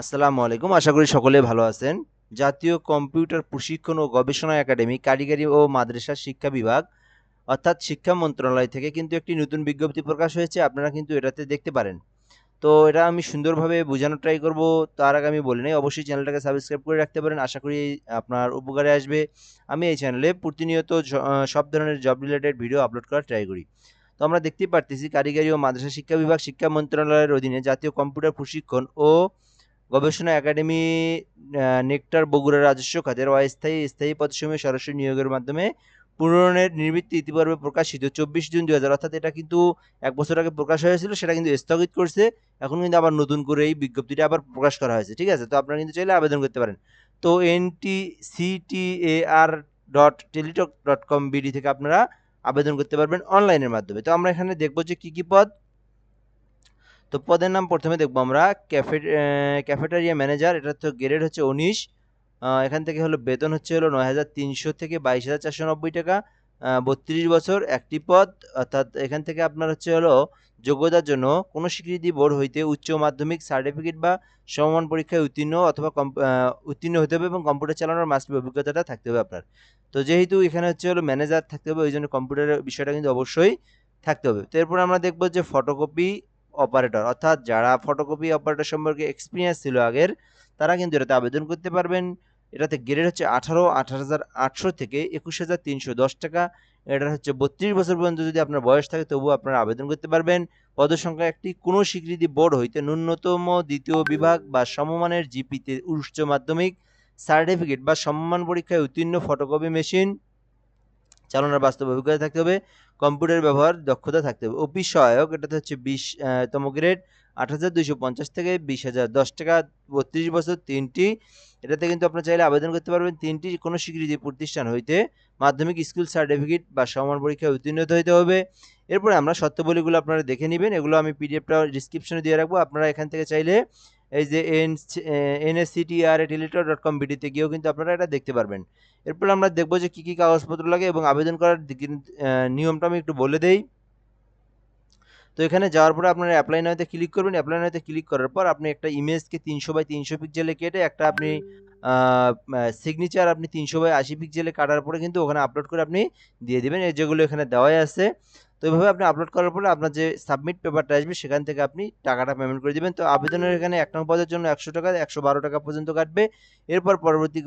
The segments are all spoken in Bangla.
আসসালামু আলাইকুম। আশা করি সকলে ভালো আছেন। জাতীয় কম্পিউটার প্রশিক্ষণ ও গবেষণা একাডেমি, কারিগরি ও মাদ্রাসা শিক্ষা বিভাগ, অর্থাৎ শিক্ষা মন্ত্রণালয় থেকে কিন্তু একটি নতুন বিজ্ঞপ্তি প্রকাশ হয়েছে। আপনারা কিন্তু এটাতে দেখতে পারেন। তো এটা আমি সুন্দরভাবে বোঝানোর ট্রাই করব। তার আগে আমি বলি নাই, অবশ্যই চ্যানেলটাকে সাবস্ক্রাইব করে রাখতে পারেন। আশা করি আপনার উপকারে আসবে। আমি এই চ্যানেলে প্রতিনিয়ত সব ধরনের জব রিলেটেড ভিডিও আপলোড করার ট্রাই করি। তো আমরা দেখতেই পারতেছি, কারিগরি ও মাদ্রাসা শিক্ষা বিভাগ শিক্ষা মন্ত্রণালয়ের অধীনে জাতীয় কম্পিউটার প্রশিক্ষণ ও গবেষণা একাডেমি নেকটার বগুড়া রাজস্ব খাতের অস্থায়ী, স্থায়ী পদসমূহে সরাসরি নিয়োগের মাধ্যমে পূরণের নিবৃত্তি ইতিপূর্বে প্রকাশিত। চব্বিশ জুন দুই হাজার, অর্থাৎ এটা কিন্তু এক বছর আগে প্রকাশ হয়েছিল, সেটা কিন্তু স্থগিত করছে। এখন কিন্তু আবার নতুন করে এই বিজ্ঞপ্তিটা আবার প্রকাশ করা হয়েছে, ঠিক আছে? তো আপনারা কিন্তু চাইলে আবেদন করতে পারেন। তো N T C T A R dot Teletalk dot com BD থেকে আপনারা আবেদন করতে পারবেন অনলাইনের মাধ্যমে। তো আমরা এখানে দেখব যে কী কী পদ তো পদের নাম প্রথমে দেখব আমরা। ক্যাফে ক্যাফেটারিয়া ম্যানেজার এটা তো গ্রেড হচ্ছে উনিশ। এখান থেকে হলো বেতন হচ্ছে হলো নয় হাজার তিনশো থেকে বাইশ হাজার চারশো নব্বই টাকা। বত্রিশ বছর একটি পদ। অর্থাৎ এখান থেকে আপনার হচ্ছে হলো যোগ্যতার জন্য কোনো স্বীকৃতি বোর্ড হইতে উচ্চ মাধ্যমিক সার্টিফিকেট বা সমমান পরীক্ষায় উত্তীর্ণ অথবা উত্তীর্ণ হতে হবে এবং কম্পিউটার চালানোর মাস্টার অভিজ্ঞতাটা থাকতে হবে আপনার। তো যেহেতু এখানে হচ্ছে হলো ম্যানেজার থাকতে হবে, ওই জন্য কম্পিউটারের বিষয়টা কিন্তু অবশ্যই থাকতে হবে। তো এরপর আমরা দেখব যে ফটোকপি অপারেটর অর্থাৎ যারা ফটোকপি অপারেটর সম্পর্কে এক্সপিরিয়েন্স ছিল আগের, তারা কিন্তু এটাতে আবেদন করতে পারবেন। এটাতে গ্রেড হচ্ছে আঠারো আঠারো হাজার থেকে একুশ হাজার তিনশো দশ টাকা। এটা হচ্ছে বত্রিশ বছর পর্যন্ত যদি আপনার বয়স থাকে, তবুও আপনারা আবেদন করতে পারবেন। পদসংখ্যা একটি কোনো স্বীকৃতি বোর্ড হইতে ন্যূনতম দ্বিতীয় বিভাগ বা সমমানের জিপিতে উচ্চ মাধ্যমিক সার্টিফিকেট বা সম্মান পরীক্ষায় উত্তীর্ণ ফটোকপি মেশিন চালানোর বাস্তব অভিজ্ঞতা থাকতে হবে। কম্পিউটার ব্যবহার দক্ষতা থাকতে হবে। অফিস সহায়ক, এটাতে হচ্ছে বিশ তম গ্রেড আট হাজার দুইশো পঞ্চাশ থেকে বিশ হাজার দশ টাকা, বত্রিশ বছর তিনটি। এটাতে কিন্তু আপনার চাইলে আবেদন করতে পারবেন। তিনটি কোনো স্বীকৃতি প্রতিষ্ঠান হইতে মাধ্যমিক স্কুল সার্টিফিকেট বা সমান পরীক্ষায় উত্তীর্ণ হইতে হবে। এরপরে আমরা সত্যবলীগুলো আপনারা দেখে নেবেন। এগুলো আমি পিডিএফটা ডিসক্রিপশনে দিয়ে রাখব। আপনারা এখান থেকে চাইলে এই যে N NACTR at electro dot com বিডিতে গিয়েও কিন্তু আপনারা এটা দেখতে পারবেন। এরপর আমরা দেখব যে কী কী কাগজপত্র লাগে এবং আবেদন করার নিয়মটা আমি একটু বলে দেই। তো এখানে যাওয়ার পরে আপনারা অ্যাপ্লাই নাওতে ক্লিক করবেন। অ্যাপ্লাই নাওতে ক্লিক করার পর আপনি একটা ইমেজকে তিনশো বাই তিনশো পিক্সেলে কেটে একটা আপনি সিগনেচার আপনি তিনশো বাই আশি পিক্সেলে কাটার পরে কিন্তু ওখানে আপলোড করে আপনি দিয়ে দেবেন। এই যেগুলো এখানে দেওয়াই আছে। তো এইভাবে আপনি আপলোড করার পরে আপনার যে সাবমিট পেপারটা আসবে, সেখান থেকে আপনি টাকাটা পেমেন্ট করে দেবেন। তো আবেদনের এখানে এক নম্বর পদের জন্য একশো টাকা, একশো বারো টাকা পর্যন্ত কাটবে। এরপর পরবর্তী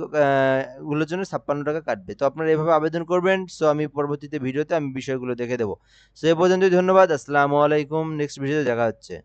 গুলোর জন্য ছাপ্পান্ন টাকা কাটবে। তো আপনারা এভাবে আবেদন করবেন। সো আমি পরবর্তীতে ভিডিওতে আমি বিষয়গুলো দেখে দেবো। সো এ পর্যন্তই ধন্যবাদ। আসসালামু আলাইকুম। নেক্সট ভিডিওতে দেখা হচ্ছে।